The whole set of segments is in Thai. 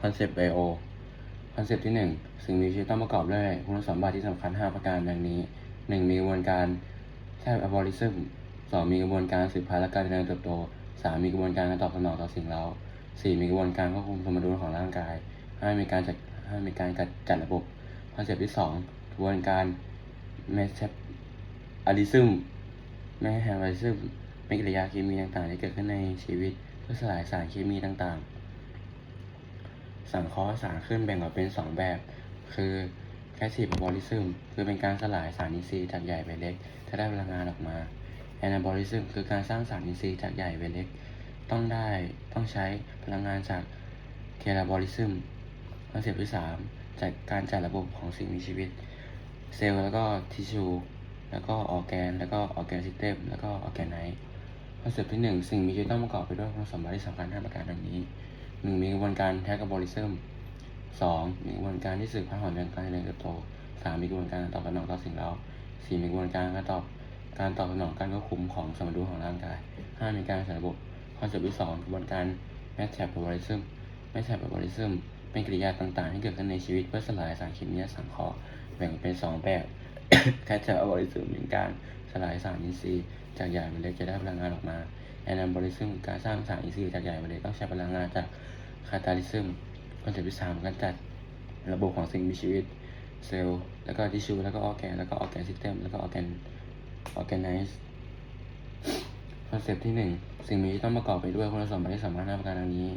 คอนเซปต์ไบโอคอนเซปต์ที่หนึ่งสิ่งมีชีวิตต้องประกอบด้วยคุณสมบัติที่สำคัญ 5 ประการดังนี้ 1. มีกระบวนการแทบ a b o l i s m 2. มีกระบวนการสืบพันธุ์และการเจริญเติบโต 3. มีกระบวนการการตอบสนองต่อสิ่งเร้า 4. มีกระบวนการควบคุมสมดุลของร่างกาย 5. มีการจัด 5. มีการจัดจัดระบบคอนเซปต์ที่2กระบวนการ m e t a b o l i s m ไม่ให้ a b o l i s m เป็นกิริยาเคมีต่างๆ ที่เกิดขึ้นในชีวิตเพื่อสลายสารเคมีต่างๆ สังเคราะห์สารขึ้นแบ่งออกเป็น 2 แบบ คือ passive metabolism คือเป็นการสลายสารอินทรีย์จากใหญ่ไปเล็กจะได้พลังงานออกมา anabolism คือการสร้างสารอินทรีย์จากใหญ่ไปเล็ก ต้องได้ต้องใช้พลังงานจาก catabolism คอนเซปต์ที่ 3 จากการจัดระบบของสิ่งมีชีวิต เซลล์แล้วก็ทิชชูแล้วก็ออร์แกน แล้วก็ออร์แกนซิสเต็มแล้วก็ออร์แกนไนท์คอนเซปต์ที่ 1 สิ่งมีชีวิตต้องประกอบไปด้วยคุณสมบัติที่สำคัญ5ประการดังนี้ 1. มีกระบวนการแทกบอลิซึม 2. มีกระบวนการที่สืบพันธุ์ของเรื่องการเจริญเติบโต 3. มีกระบวนการตอบสนองต่อสิ่งเร้า 4. มีกระบวนการการตอบการตอบสนองการควบคุมของสมดุลของร่างกาย 5. มีการจัดระบบคอนเซปต์ที่2กระบวนการแมทแทบบบอลิซึมแมทแทบบบอลิซึมเป็นกิริยาต่างๆ ที่เกิดขึ้นในชีวิตเพื่อสลายสารเคมีและสังเคราะห์แบ่งเป็น2แบบแคทแทบบอลิซึมเป็นการสลายสารอินทรีย์จากใหญ่ไปเล็กจะได้พลังงานออกมาแอนนาบอลิซึมการสร้างสารอินทรีย์จากใหญ่ไปเล็กต้องใช้พลังงานจาก คาตาลิซึมคอนเซปต์ที่3การจัดระบบของสิ่งมีชีวิต เซลล์ แล้วก็ทิชชูแล้วก็ออร์แกน แล้วก็ออร์แกนซิสเต็ม แล้วก็ออร์แกนออร์แกนไนซ์คอนเซปต์ที่หนึ่งสิ่งมีชีวิตต้องประกอบไปด้วยคุณสมบัติที่สามารถห้าประการดังนี้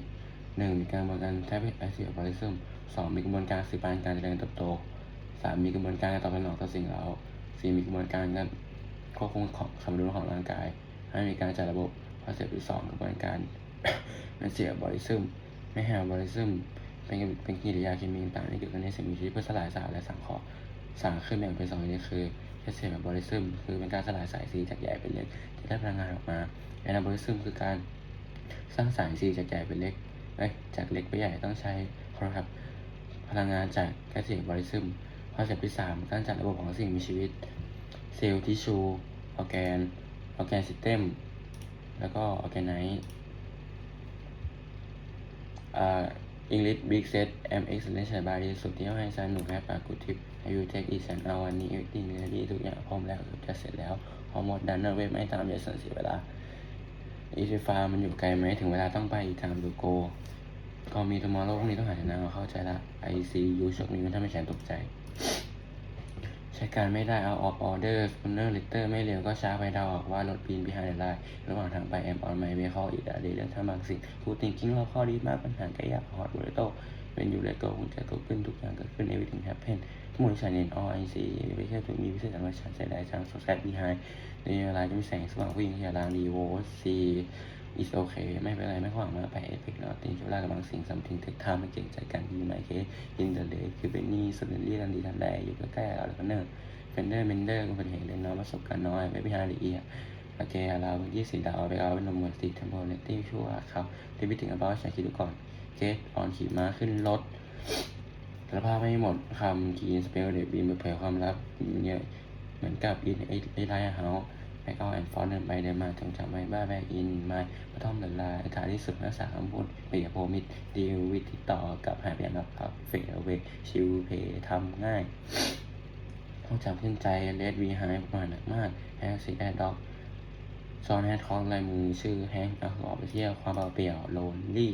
หนึ่งมีกระบวนการแทบแอซิดออริซึมสองมีกระบวนการสืบพันธุ์การเจริญเติบโตสามมีกระบวนการการตอบสนองต่อสิ่งเราสี่มีกระบวนการการควบคุมของสมดุลของร่างกายห้ามีการจัดระบบคอนเซปต์ที่สองกระบวนการแมนเซียบอริซึม ไม่แฮมบอริซึมเป็นเป็นกิริยาเคมีต่างๆที่เกิดขึ้นในสิ่งมีชีวิตเพื่อสลายสารและสังเคราะห์สารขึ้นแบ่งเป็นสองชนิดคือแคสเซียมบอริซึมคือเป็นการสลายสายสีจากใหญ่เป็นเล็กจะได้พลังงานออกมาแอนาบอลิซึมคือการสร้างสารสีจากใหญ่เป็นเล็กเอ้ยจากเล็กไปใหญ่ต้องใช้ครับพลังงานจากแคสเซียมบอลิซึมคอเซปต์ที่สามการจัดระบบของสิ่งมีชีวิต เซลล์ทิชชูออแกนออแกนซิสเต็มแล้วก็ออแกนไนท์ อ่า English Big Set M Excellent ใช้บาดีสุดที่ให้สนุกให้ปากุทิปอายูเทคอีสันเอาวันนี้อีกทีนึงดีทุกอย่างพร้อมแล้วจะเสร็จแล้วพอหมดดันเนอร์เว็บไม่ตามเยสันเสียเวลาอีซีฟามันอยู่ไกลไหมถึงเวลาต้องไปอีกทางดูโก ก็มีทมอร์โลพวกนี้ต้องหาชนะเราเข้าใจละ ICU ชกนี้มันทำให้ฉันตกใจ ช้การไม่ได้เอาออกออเดอร์สปอนเนอร์ลิเตอร์ไม่เร็วก็ช้าไปเดาออกว่ารถปีน behind the line ระหว่างทางไปแอมออนไมเวคออีกอะเรื่องทำบางสิ่งพูดติงกิ้งเราข้อดีมากปัญหาแก้ยากฮอตบูเลโตเป็นอยู่เลโกคุณจะเกิดขึ้นทุกอย่างเกิดขึ้น everything happen ทั้งหมดที่ฉันเห็น all I see ไม่ใช่ถูกมีวิเศษธรรมชาติใส่ได้ทาง society behind ในเวลาจะมีแสงสว่างผู้หญิงที่ลางดีโวซี is okay ไม่เป็นไร ไม่ขวางมาไปเอพิกเนาะติงชุล่ากับบางสิ่ง something take time ไม่เก่งใจกันดีไหมเค in the day คือเป็นนี่สุดเรียทันดีทันใดอยู่ใกล้ๆเราแล้วก็เนิ่เฟนเดอร์เมนเดอร์ก็เป็นเหตุเล่นน้อยประสบการณ์น้อยไม่พิหารละเอียดโอเคเรายี่สิบดาวไปเอาเป็นนมเหมือนติดเทมโพเนตี้ชั่วเขาที่ไปถึงอัลบั้มฉันคิดดูก่อนเกตออนขี่ม้าขึ้นรถสารภาพไม่หมดคำคีนสเปลเดบีมเผยความลับเยอะเหมือนกับอินไอไอไลท์เฮาส์ แบ็กเอาแอนฟอนเดินไปเดินมาถึงจำไว้บ้าแบกอินมาพระท่อมละลายอากาศที่สุดรักษาคำพูดเปียโพมิดดีลวิติต่อกับหายไปนะครับเฟดเวชิลเพทำง่ายต้องจำขึ้นใจเลดวีไฮประมาณหนักมากแฮงซีแอดด็อกซอนแฮดคองลายมือชื่อแฮงเอาออกไปเที่ยวความเปล่าเปลี่ยวโลนลี่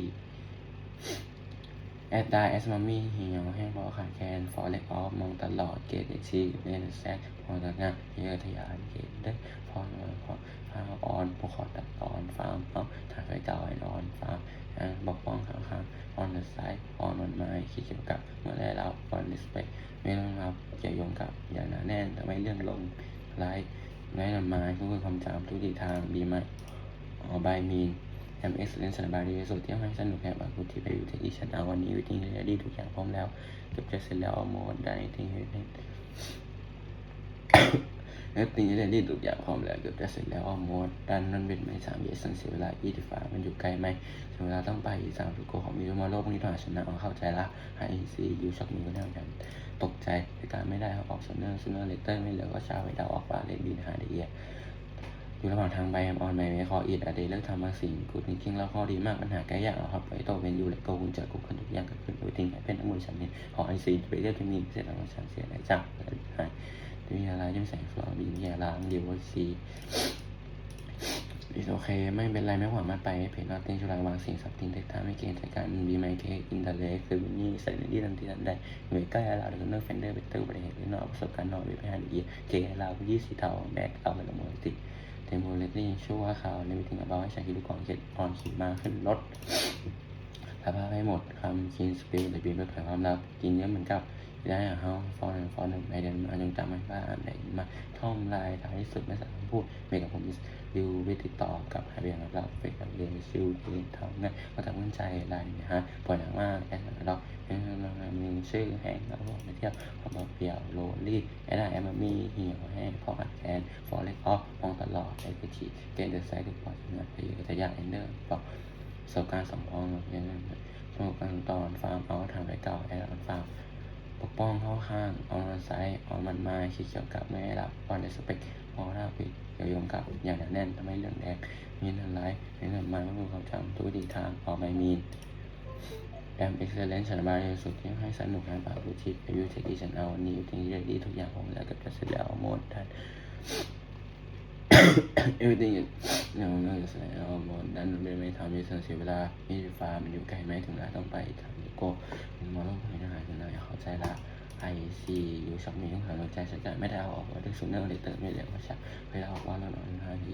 แอดได้แอสมามี่เหี่ยวแห้งพอขาดแคลนฟอร์เล็กออฟมองตลอดเกตเอ็กซี่เล่นแซกพอตะงานเยอะทยานเกตได้พอมาพอพาออนพวกขอตัดตอนฟาร์มเอาถ่ายไฟเก่าไอ้นอนฟาร์มอ่าบอกป้องข้างๆออนเดอะไซด์ออนวันไม้คิดเกี่ยวกับเมื่อไรเราออนดิสเพย์ไม่ต้องรับเกี่ยวโยงกับอย่างหนาแน่นแต่ไม่เรื่องลงไลฟ์ไร้ลำไม้ก็คือความจำทุกทิศทางดีไหมอ๋อบายมีน แอมเอ็กซ์เลนสบายดีที่สุดที่ให้สนุกแค่บางคุที่ไปอยู่ที่อีชันเอาวันนี้วิธีเรียดีทุกอย่างพร้อมแล้วเกือบจะเสร็จแล้วเอาโมดได้ที่เห็นเอฟตีเรียดีทุกอย่างพร้อมแล้วเกือบจะเสร็จแล้วเอาโมดดันนั่นเป็นไม่สามเยสันเสียเวลาอีดิฟ้ามันอยู่ไกลไหมถึงเวลาต้องไปอีสามทุกโกของมีมาโลกพวกนี้ต้องหาชนะเอาเข้าใจละไอซียูช็อกมีก็แน่กันตกใจในการไม่ได้เอาออกเซนเนอร์เซนเนอร์เลเตอร์ไม่เหลือก็ชาไวดาวออกปาเลนบินหาเดีย อยู่ระหว่างทางไปออนไมเมคออิดอะเดเลิกทำบาสิ่งกูจริงๆแล้วข้อดีมากปัญหาแก้ยากเอาครับไปโตเป็นอยู่และโกคุณจะกูคนทุกอย่างกิดขึ้นโดยทิ้งให้เป็นทั้งมือฉันเนี่ยขอไอซีไปเรื่อยจะมีเสร็จแล้วฉันเสียไหนจากหายวิทยาลัยจะไม่ใส่ฟลอร์บินยาล้างเดียวซีอิโอเคไม่เป็นไรไม่หวังมาไปเพจนอตติ้งชุลาวางสิ่งสับทิ้งเทคทาไม่เกณฑ์จากการบีไมเคอินเตอร์เล็กคือวินนี่ใส่ในที่ทันทีทันใดหน่วยใกล้เราเดี๋ยวเลิกเฟนเดอร์เบตเตอร์บริเหตุหรือนอกประสบการณ์นอกวิพากษ์ดีเจเรายี่สีเทาแบกเอาไปละเมิดติเทมโพเลตตี้ชั่วข่าวในวิธีกับเราให้ใช้คิดกองเจ็ดออนขี่มาขึ้นรถสภาพให้หมดคำคินสปิลหรือบีเปิดเผยความลับกินเยอะเหมือนกับได้อะเฮาฟอนฟอนหนึ่งในเดือนมาจงจำไว้ว่าอันไหนมาท่อมลายท้ายสุดไม่สามารถพูดเมกับผม ดิววิติดต่อกับหาเบียงรับรับเฟกับเรียนซิลเรียนทำงายก็ทำมั่นใจอะไรนะฮะปล่อยหนังมากแอนด์ล็อกแอนด์มีชื่อแห้งแล้วบอกไปเที่ยวควาเปียวโรลี่แอนด์แอมมีเหี่ยวแห้งพออัดแอนฟอร์เล็กออฟมองตลอดไอ้กระชีเกณฑ์เดอะไซด์ทุกปอดงานไปอยู่ทะยานเอนเดอร์บอกประสบการณ์สำรองอย่างนั้นประสบการณ์ตอนฟาร์มเอาทางไปเก่าแอนด์ฟาร์มปกป้องเข้าข้างออนไซด์ออนมันมาคิดเกี่ยวกับไม่รับออนในสเปคออร่าปิด เกี่ยวโยงกับอย่างหนาแน่นทำให้เรื่องแดงมีนันไลฟ์ในเรื่องมันไม่มีความจำตัวดีทางออกไม่มีแอมเอ็กซ์เลนส์ฉันมาในสุดที่ให้สนุกงานปากรู้ทิอายุเทคที่ฉันเอานิวทิ้งเรดีทุกอย่างผมแล้วก็จะเสร็จแล้วหมดทัน everything เนี่ยมันก็จะเสร็จแล้วหมดดันไม่ไม่ทำให้เสียเวลามีฟ้ามันอยู่ไกลไหมถึงเวลาต้องไปทำโก้มันมาลงให้ทหารกันหน่อยเข้าใจละ ไอซีอยู่ช็อปนี้ต้องหาหัวใจสัจจะไม่ได้เอาออกด้วยซูเนอร์เลยเติมไม่เหลือว่าชักเวลาออกว่าเราหน่อยห้าที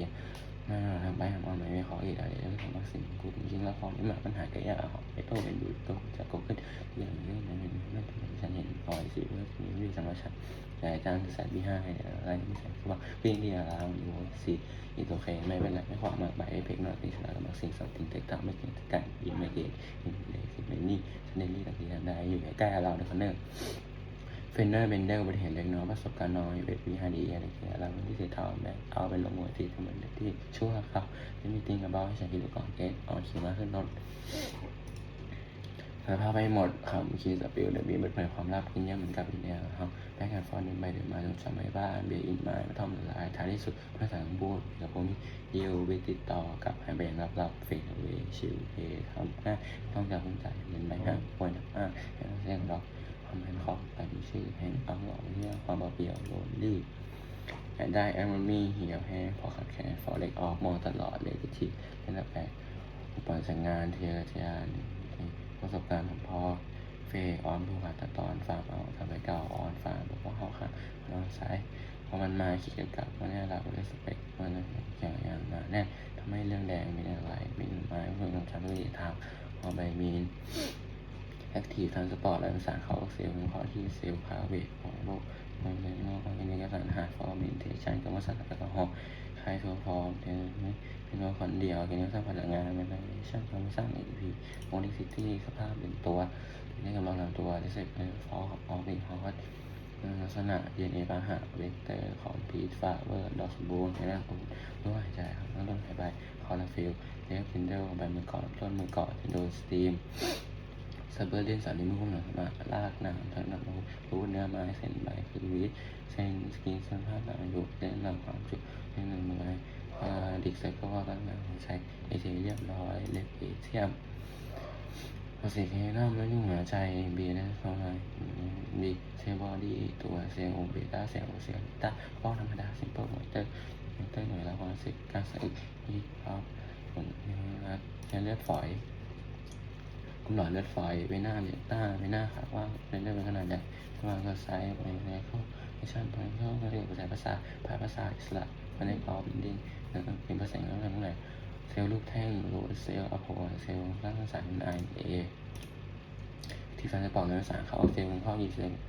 น่าทำไปทำเอาไหนไม่ขออีกอะไรแล้วทำบางสิ่งกูจริงๆแล้วพอไม่มาปัญหาแก้ยากเอไปโต้เป็นดูโต้จะก็ขึ้นอย่างนี้มันไม่ไม่ฉันเห็นปล่อยสิว่ามีวิสังกัดแต่อาจารย์ใส่บีห้าอะไรไม่ใส่คือว่าเพียงเดียวเราอยู่สี่อีโอเคไม่เป็นไรไม่ขวางมากไปเพกหน่อยเป็นชนะกับบางสิ่งสัมติงเทคตามไม่เก่งกันยิงไม่เก่งยิงเลยสิไม่นี่ฉันเน้นนี่ตะกี้ได้อยู่ใกล้เราในคอนเนอร์ เฟนเนอร์เบนเดอร์บัติเหตุเล็กน้อยประสบการณ์น้อยเบบีฮาดีอะไรเงี้ยเราที่สีเทาแบบเอาเป็นลงหัวสีเหมือนที่ชั่วครับไม่มีติ้งกับบ้าให้ฉันคิดดูก่อนเกตออนขี่มาขึ้นรถสาภาพไปหมดครับคีสปิลเดบีเปิดเผยความลับกินเยอะเหมือนกับอินเดียครับแม่การฟอนเดินไปเดินมาจนจำไม่บ้านเบียร์อินมาไม่ทำละลายท้ายที่สุดเพื่อสารบูดกับผมยิววิติดต่อกับไฮเบนรับรับเฟกเวชิวเพทำง่าต้องจากคุณจ่ายเงินไปห้าป่วยหนักมากแค่ต้เสี่ยงดอก ทำให้เขาแต่มีชื่อแห่งอังหล่อเนี่ยความเบาเปรี่ยวโรนลี่แต่ได้แอมมี่เหี่ยวแห้งพอขัดแคลนฟอเล็กออกมองตลอดเลยทีเป็นแบบแปลกอุปสรรคงานเทียร์เทียนประสบการณ์ของพ่อเฟย์ออนผู้ขัดตอนฟาร์มเอาทำไปเก่าออนฟาร์มบอกว่าเขาค่ะน้องซ้ายพอมันมาคิดกี่ยวกับว่าเนี่ยเราได้สเปคมันอย่างอย่างมาแน่ทำให้เรื่องแดงม่ได้ไหลไม่ไม้เพื่อนของฉันด้วยทางพอใบมีน แอคทีฟทางสปอร์ตและสารเขาเซลล์เป็นข้อที่เซลล์พาเวทของโลกมันเป็นโลกของกินยาสารอาหาฟอร์มินเทชันกับว่าสารแอลกอฮอล์คลายตัวฟอร์มเป็นไม่เป็นตัวคนเดียวกินยาสร้างพลังงานเป็นไนชั่นการสร้างเอพีโมลิซิตี้สภาพเป็นตัวในกำลังลำตัวได้เสร็จเป็นฟอร์ของออบิฮอตลักษณะเอ็นเอปาหะเวกเตอร์ของพีทฟาเวอร์ดอสบูนในร่างของรู้หายใจครับแล้วต้นหายใจคอลลฟิลเนฟฟินเดลใบมือเกาะต้นมือเกาะโดนสตีม ซาเบอร์เลียนสารนิมุขหนังมาลากหน้ำทั้งน้ำรู้เนื้อไม้เส้นใบคือวิตเส้นสกินเส้นผ้าหนังอยู่เส้นหลังความจุเส้นหนึ่งมือดิกไซก็ว่าตั้งหนังใช้ไอเทเรียบร้อยเล็บเอเทียมภาษีเคน้ำแล้วยุ่งหัวใจบีนะเท่าไหร่บีเซลบอดี้ตัวเซลล์เบต้าเซลล์เซลล์ต้าป้อธรรมดาซิมเปิลมอเตอร์มอเตอร์หน่วยละความสิบการใสะอึกยี่ครับผลเลือดฝอย หลอดเลือดฝอยใบหน้าเลือดหน้าใบหน้าขาว่าเป็นเลือดเป็นขนาดใหญ่สมองก็ไซส์ไปในเข้าในชั้นไปเข้าก็เรียกภาษาภาษาภาษาภาษาอิสระภายในกรอบบินดิ้งนะครับเป็นภาษาอังกฤษทั้งหลายเซลล์ลูกแท่งโรดเซลล์อะโพเซลล์ร่างสารเป็นไอเอที่ฟันจะบอกในภาษาเขาเซลล์มันเข้ากี่เซลล์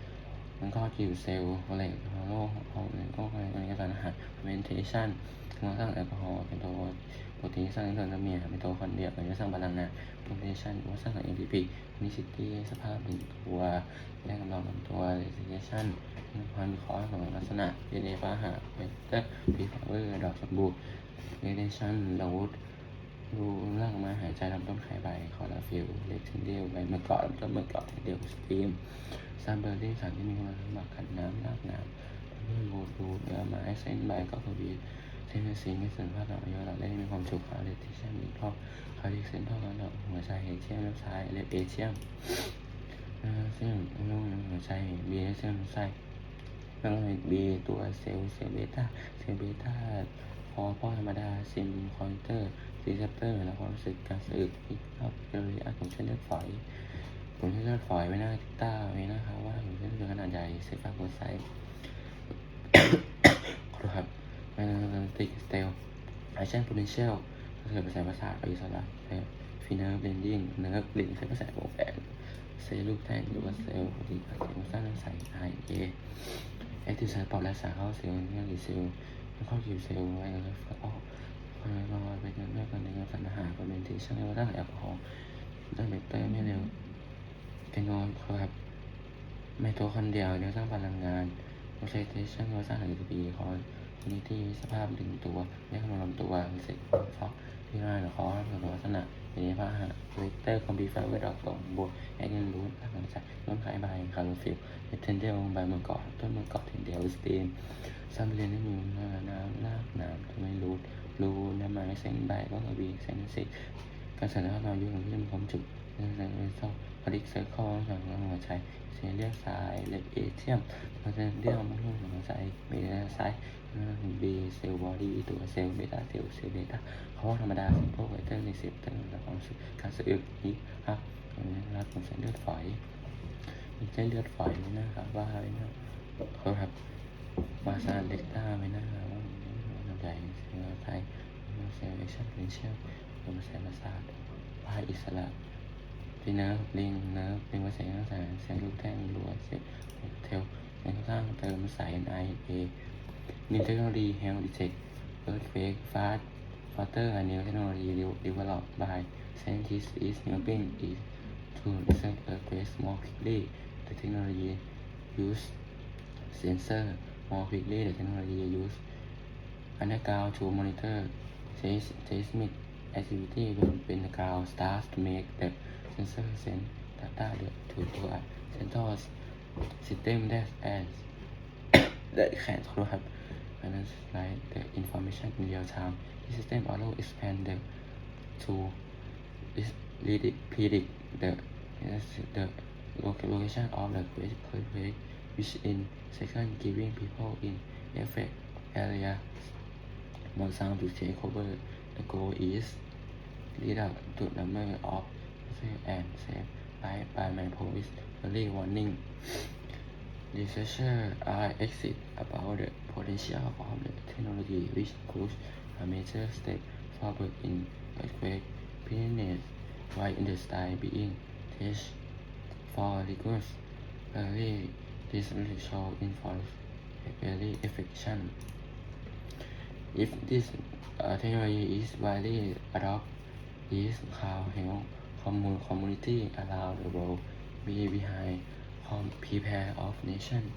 มันเข้ากี่เซลล์อะไรฮอร์โมนฮอร์โมนก็อะไรก็สารอาหารเมนเทชัน นสร้างแอลกอฮอล์เป็นตัวโปรตีนสร้างเลือดน้ำเมียเป็นตัวคอนเดียมันจะสร้างพลังงานโ o เ a ชันว่าสร้างของ MPP มีสิตี้สภาพหนึ่งตัวแยกกำลังลำตัว Resignation ความมีคอสของลักษณะ DNA ฟ้าหาเวกเตอร์พีฟาเวอร์ดอกสมบูรณ์ Radiation ดาวุธดูร่างมาหายใจลำต้นไข่ใบคอร์ลาฟิลเล็กทินเดียวใบมะกอกลำต้นมะกอกทินเดียวสตรีมซามเบอร์รี่สารที่มีคุณสมบัติขัดน้ำลากน้ำทำให้บูดดูเนื้อไม้เส้นใบก็คือบี ที่มีสิ่งที่สัมผัสต่ออายุหลักและมีความสุขหาเลติเชียมอีกรอบคาริเซนทอลแล้วหัวใจเอเชียมเล็บซ้ายเล็บเอเชียมเส้นนุ่งหัวใจบีเส้นไส้แล้วก็บีตัวเซลล์เซลล์เบต้าเซลล์เบต้าพอพ่อธรรมดาซิมคอนเตอร์รีเซปเตอร์และความรู้สึกการสึกอีกรอบเรียของเส้นเลือดฝอยผลเส้นเลือดฝอยไว้หน้าต้าไว้นะคะว่าผลเส้นเลือดขนาดใหญ่เซฟาโกไซ ต์ครับแมนติกสเตลไอเชนโพเทนเชียลก็เกิดเป็นสายประสาทไปอิสระฟีเนอร์เบนดิ้งเนื้อลิงเส้นประสาทโบแอนเซลลูกแท่งหรือว่าเซลล์ปฏิกิริยาสร้างน้ำใสไอเอแอคทีฟไซต์ปอดและสารเข้าเซลล์เนี่ยหรือเซลล์เข้าคิวเซลล์ไว้แล้วก็ออกพอเราไปกันเมื่อกันในการสัญหาคอมเมนเทชันในว่าด้านแอลกอฮอล์ด้านเบเตอร์ไม่เร็วเป็นนอนครับไมโทคอนเดรียเดี๋ยวสร้างพลังงานโอเซเทชันว่าสร้างหรือปีคอ นนิตี้สภาพดึงตัวเรียกลำตัวเสร็จฟอกที่ร่างหรือคอส่วนลักษณะเป็นพาหะเวกเตอร์คอมพิวเตอร์เวดอกสองบวกแอคเนรูทหลังจากต้นไม้ใบคาร์โลฟิลเทนเดลใบมะกอกต้นมะกอกเทนเดลสตีมซัมเรียนได้มีน้ำน้ำลากน้ำทำไมรูทรูน้ำไม้เส้นใบก็กระบีเส้นสิการสัญลักษณ์อายุของที่มีความจุเรื่องอะไรไม่พอดิกเซอร์คอลสั่งหัวใจเสียเรียสายเล็บเอเทียมเพราะฉะนั้นเรื่องมันต้องหัวใจเบต้าไซด์บีเซลล์บอดี้ตัวเซลล์เบต้าเซลล์เซลล์เบต้าเขาว่าธรรมดาสิพวกไวเตอร์ในเซปเตอร์และความสึกการสะอึกนี้ครับนะครับของเส้นเลือดฝอยมีเส้นเลือดฝอยนะครับว่าไว้นะครับมาซาเล็กต้าไว้นะครับว่าลำใหญ่เซลล์ไทยเซลล์เอชั่นเพนเชียลลมเซลล์ประสาทพาอิสระที่นิร์ฟลิงนิร์ฟเป็นภาษาภาษาเซลล์ลูกแท่งรัวเซลล์เทลในข้างล่างเติมสาย NIA New Technology Health Detect Earthquake Fast Water and New Technology developed by scientists is helping it to research earthquakes more quickly. The technology use sensor more quickly. The technology use underground to monitor seis- seismic activity when, when the ground starts to make the sensor send data to, to a central system that as that can have analyze the information in real time. This system allow expand the to is predict the the location of the earthquake which in second giving people in affect area more sound to take over. The goal is lead up to number of and safe life by my police early warning. Researchers are excited about the potential of the technology which could a major step forward in earthquake preparedness while industry being tested for rigorous early disruption in force very efficient. If this uh, technology is widely adopted, this can help commu- community around the world be behind com- prepare of nation.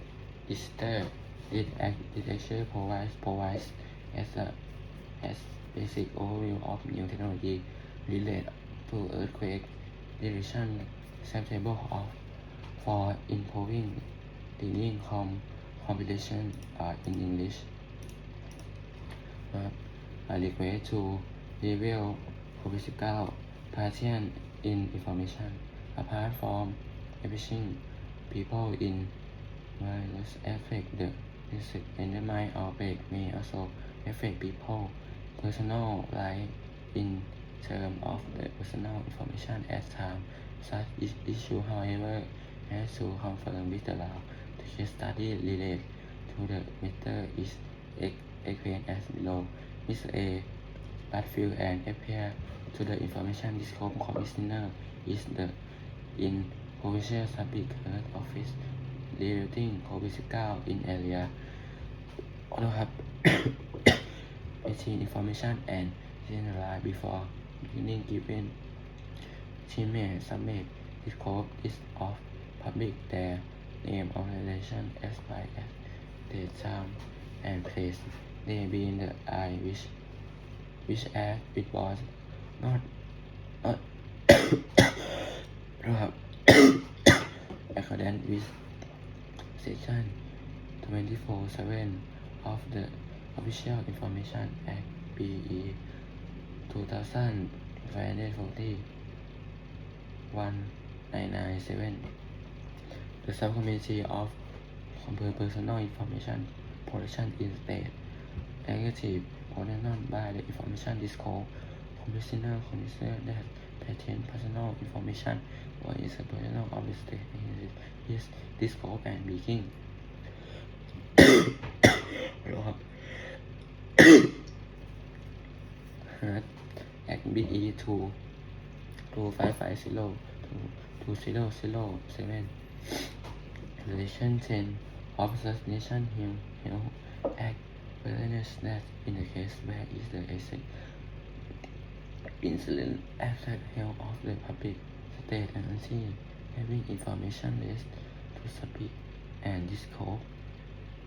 Disaster this act detection provides provides as a as basic overview of new technology related to earthquake detection acceptable of for improving reading com compilation uh, in English. Uh, I request to reveal COVID-19 patient in information apart from affecting people in virus affect the disease endemic outbreak may also affect people personal life in terms of the personal information at time. Such is issue however has to confirm with the law the case study related to the matter is ex- explained as below. Mr. A. Bradfield and appear to the information disclosed commissioner is the in Provincial Public Health Office relating COVID-19 in area. Also have patient information and generalize before beginning given Submit Summit is called is of public their name organization as by as the time and place they be in the eye which which as it was not not accordance with Section 24-7 of the Official Information Act (BE) 2540 1997 the Subcommittee of Personal Information Protection in State Executive Protection by the Information Discourse Commissioner Commissioner that 13 personal information. What is the personal? Obviously, this yes this for and begin. Lord Heart at BE 2 two five five zero two two zero zero seven. Relation ten of nation here here act awareness that in the case where is the exit incident affect health of the public state agency having information list to speak and disclose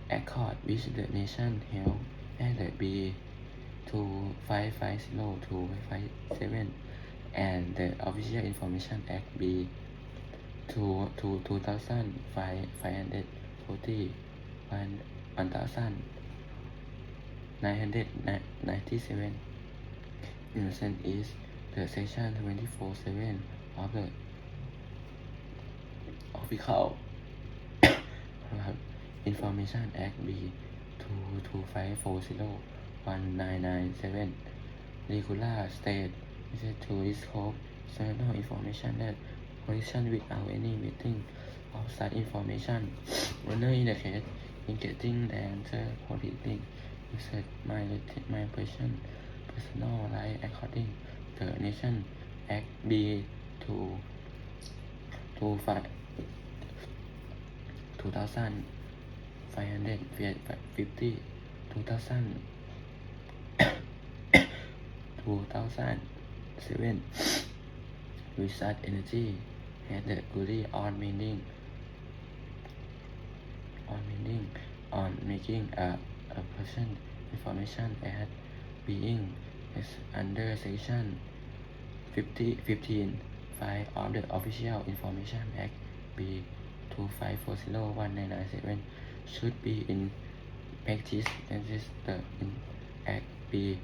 accord with the nation health and the B 2550 257 and the official information act B 2 to 2540 one 1997 innocent is the section 24 7 of the official Information Act B 22540 1997 Regular State is to disclose certain information that collection without any meeting of such information whether in the case in getting the answer politic exert my my person personal rights according to the Nation Act B to to five two thousand five hundred fifty two thousand two thousand seven. Research energy has the goal on meaning on meaning on making a, a person information as being as under section 50, 15 5 of the Official Information Act B 2540 1997 should be in practice and the in Act B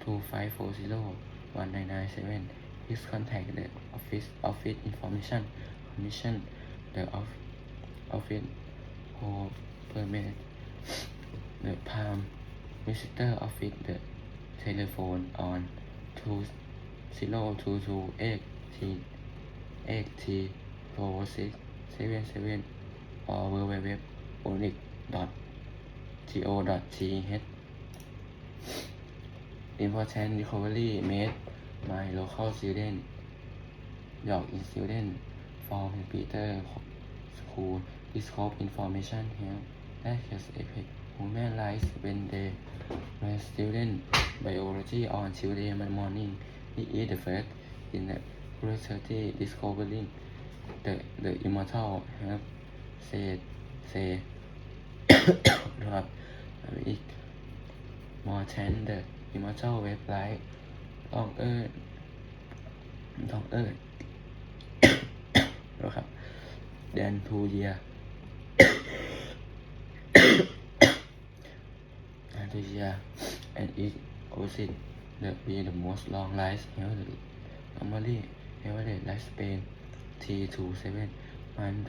2540 1997 is contact the Office Office Information Commission the of Office who permit the Palm Visitor Office the telephone on 20228 T 8 T 4677 or six seven seven or www onic.go.th Important recovery made by local student York student from Peter School discover information here that has affect human rights when they were student biology on Tuesday morning. He is the first in the research discovering the the immortal have said say Rob It More Than the Immortal Web Life Long Earth Long Earth นเดอร์อิมอ Asia and its opposite the be the most long life ever normally average lifespan T27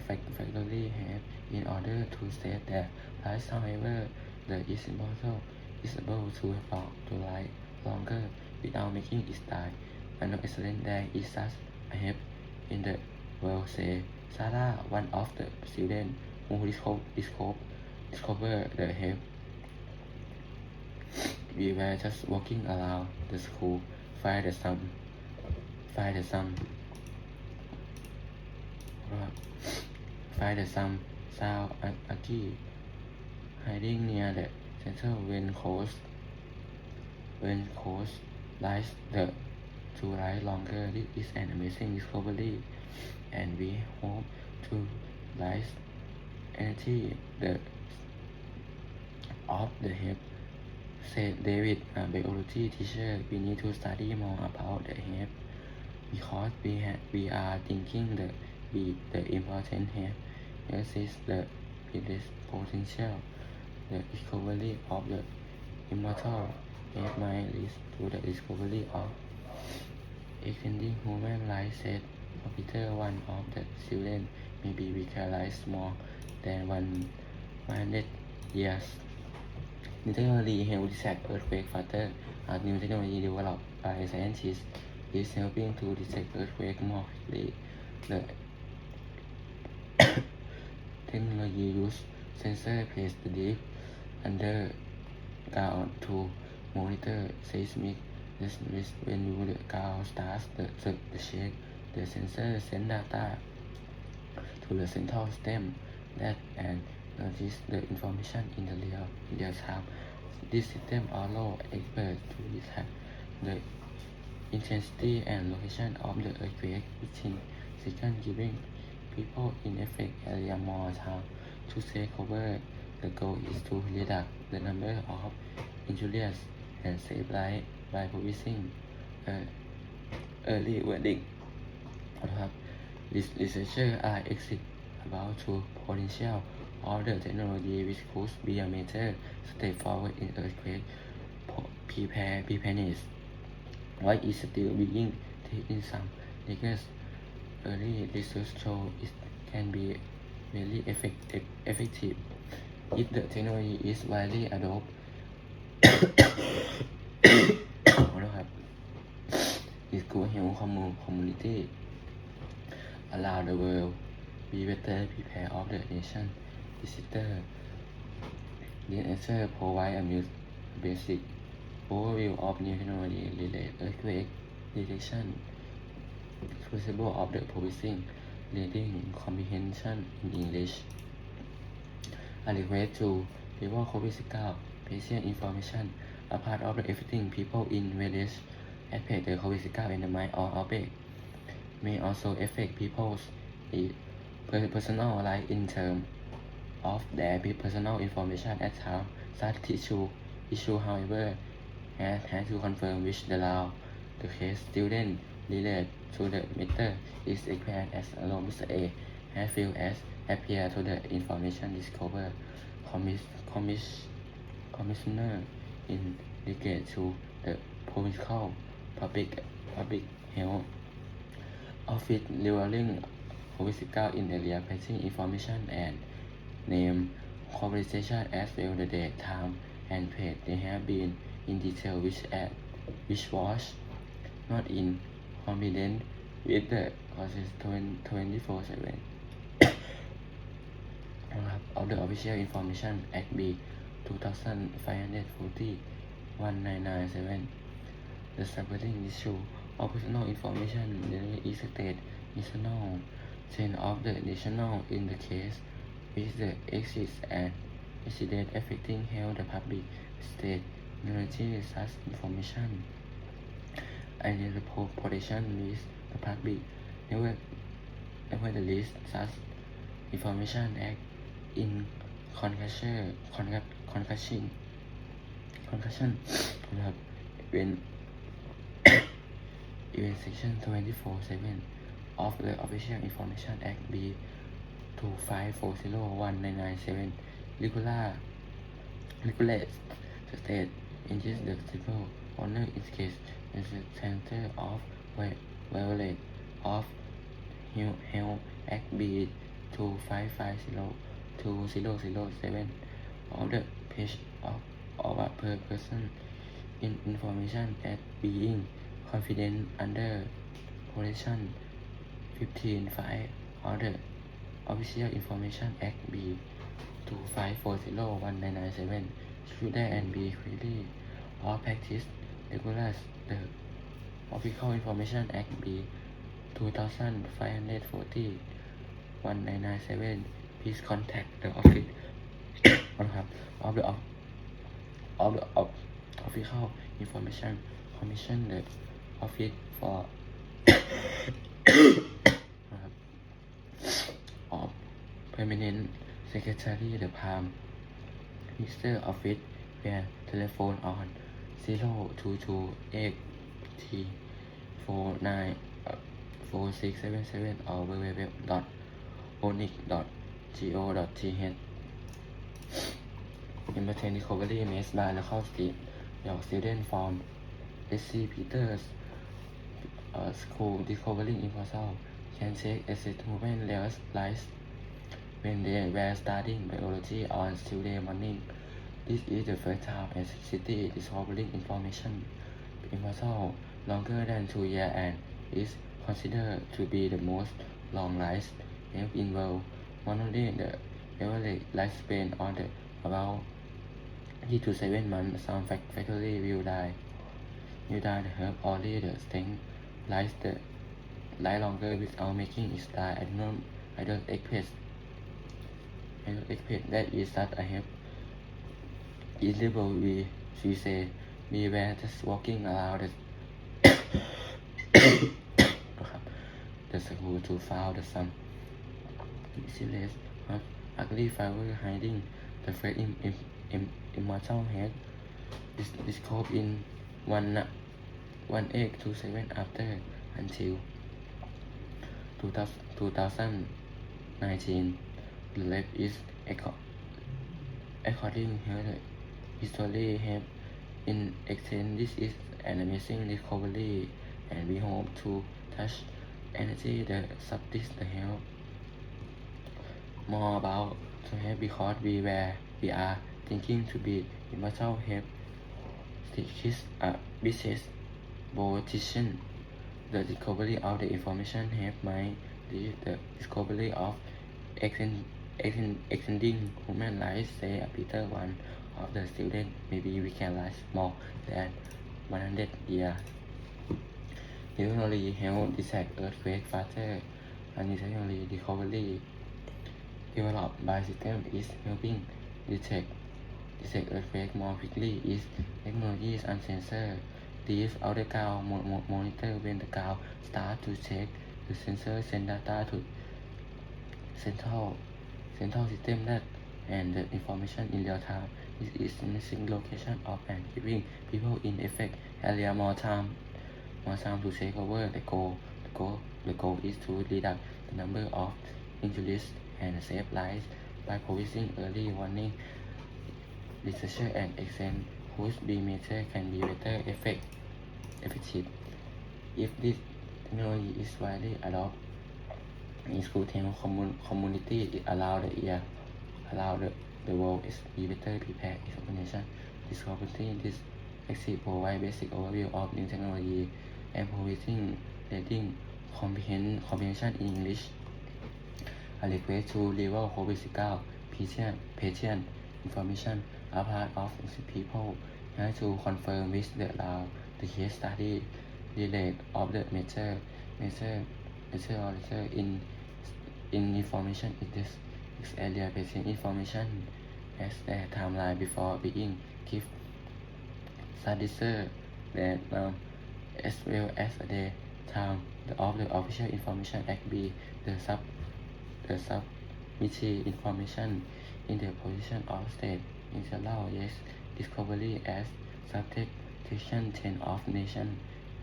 factory have in order to say that life however the is immortal is able to afford to life longer without making it die. An excellent day is such a help in the world say Sarah, one of the students who discovered discover the help we were just walking around the school find the sun find the sun find the sun sound Aki hiding near the center when coast when coast lies the to lie longer this is an amazing discovery. And we hope to rise energy the of the hip said David, a biology teacher, we need to study more about the hip because we we are thinking the be the important. Yes, is the it is potential the discovery of the immortal it might lead to the discovery of extending human life said Peter one of the children may be realized more than one hundred years New technology help detect earthquake faster as new technology developed by scientists is helping to detect earthquake more quickly. The technology use sensor placed deep underground to monitor seismic resistance when the ground starts the, the, the shake. The sensor send data to the central system that and notice the information in the real, real time. This system allow experts to detect the intensity and location of the earthquake within seconds, giving people in affected area more time to stay cover. The goal is to reduce the number of injuries and save lives by providing uh, early warning. นะครับ Res- Researchers are excited about to potential all the technology which could be a major step forward in earthquake preparedness. Why is still being taken some because early research show it can be really effective. effective. If the technology is widely adopted, it could help community allow the world be better prepared of the nation visitor. This answer provide a basic overview of new technology related earthquake detection, possible of the provising reading comprehension in English. A to people COVID-19 patient information a part of the affecting people in various aspects the COVID-19 pandemic or outbreak may also affect people's eh, personal life in terms of their personal information at time. Such issue, issue however, has, has to confirm which the law the case student related to the matter is required as alone Mr. A has failed as appear to the information discovered. Commis, commis, commissioner indicate to the provincial public public health office revealing COVID-19 in area information and name, corporation, as well the date, time, and page they have been in detail which at which was not in confidence with the consistent 24/7 of the official information at b 2540 1997 the supporting issue of personal information generally is a state national chain of the national in the case is the exit and incident affecting health, the public, state, minority, such information. And the population list, the public, never, never the list, such information act in concussion, concussion, concussion, when even section 24-7 of the official information act be two five four zero one nine nine seven regular regulates the state in this the simple honor is case is the center of violate of Hill Act X B two five five zero two zero zero seven. Of the page of of a per person in information at being confident under position 15 5 order Official Information Act B 2540197 should there and be clearly or practice regulates the Official Information Act B 2540 1997 please contact the office นะครับ of the of, of the of official information commission the office for นะครับ of permanent secretary the palm Mr. Office where telephone on 0228 T 49 4677 or www.onyx.go.th important discovery made by local state York student Form SC Peters uh, School discovering impossible can take exit movement realized when they were studying biology on Tuesday morning. This is the first time a city discovering information impossible longer than two years and is considered to be the most long-lived herb in world. Normally, the average lifespan on the about 3 to 7 months. Some fac- factory will die. Will die the herb only the strength lies the life longer without making it die. I don't I don't expect and expect that is that I have. It's we, she said. We were just walking around the, school to find the sun. She left ugly flower hiding the frame in, in, in, immortal head. This, this called in one one eight two seven seven after until 2019 the lab is acco- according her history have in extent this is an amazing discovery and we hope to touch energy the subject the help more about to have because we were we are thinking to be immortal have stitches a business politician the discovery of the information have might the discovery of extend, extending human life say Peter one of the students maybe we can last more than 100 years technology help detect earthquake faster and technology recovery developed by system is helping detect detect earthquake more quickly is technologies and sensor. These outer ground mo- mo- monitor when the ground start to shake the sensor send data to central central system that and the information in real time this is missing location of and giving people in effect area more time more time to take over the goal. The goal, the goal is to reduce the number of injuries and save lives by providing early warning. Researcher and exam whose be measure can be better effect, effective. If this technology is widely adopted in school town commun- community, it allow the year, allow the, the world is be better prepared explanation. Discovery this exit provide basic overview of new technology and providing reading comprehension in English. A request to level COVID-19 patient, patient information are part of people have to confirm with the law the case study relate of the measure measure measure or in in information in this, this area information as their timeline before being give Sadisser that um, as well as the time of the official information act be the sub the submitted information in the position of state. In the law yes discovery as subject section 10 of nation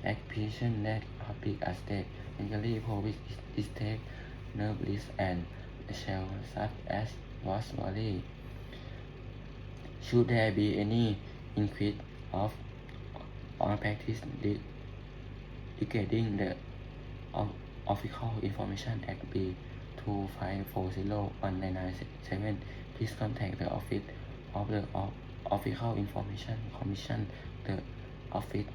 acquisition that public as state. Legally prohibit is nerveless and shall such as was worry should there be any increase of on practice degrading the Official Information Act B 2540197, please contact the office of the Official Information Commission, the office